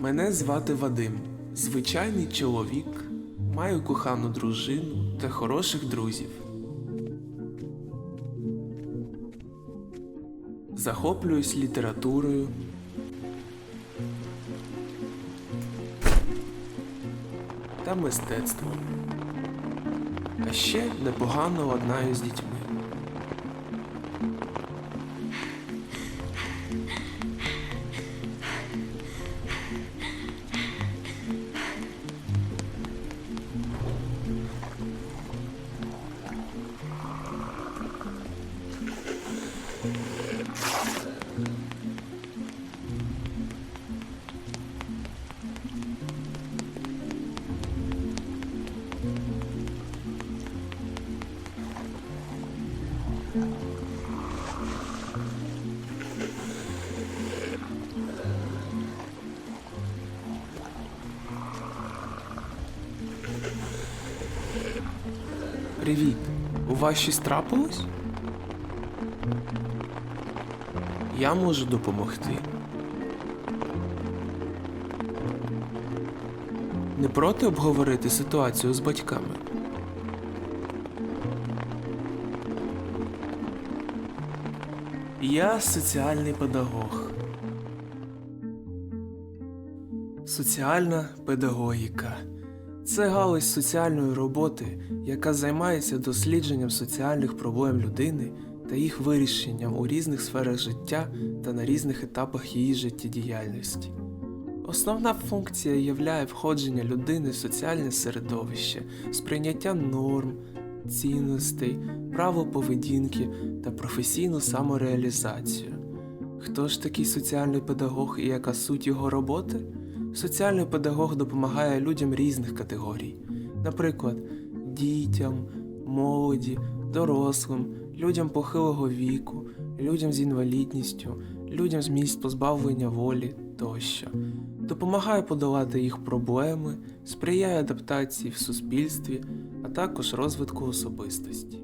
Мене звати Вадим, звичайний чоловік, маю кохану дружину та хороших друзів. Захоплююсь літературою. Та мистецтвом. А ще непогано ладнаю з дітьми. Привіт! У вас щось трапилось? Я можу допомогти. Не проти обговорити ситуацію з батьками? Я соціальний педагог. Соціальна педагогіка. Це галузь соціальної роботи, яка займається дослідженням соціальних проблем людини та їх вирішенням у різних сферах життя та на різних етапах її життєдіяльності. Основна функція являє входження людини в соціальне середовище, сприйняття норм, цінностей, право поведінки та професійну самореалізацію. Хто ж такий соціальний педагог і яка суть його роботи? Соціальний педагог допомагає людям різних категорій, наприклад, дітям, молоді, дорослим, людям похилого віку, людям з інвалідністю, людям з місць позбавлення волі тощо. Допомагає подолати їх проблеми, сприяє адаптації в суспільстві, а також розвитку особистості.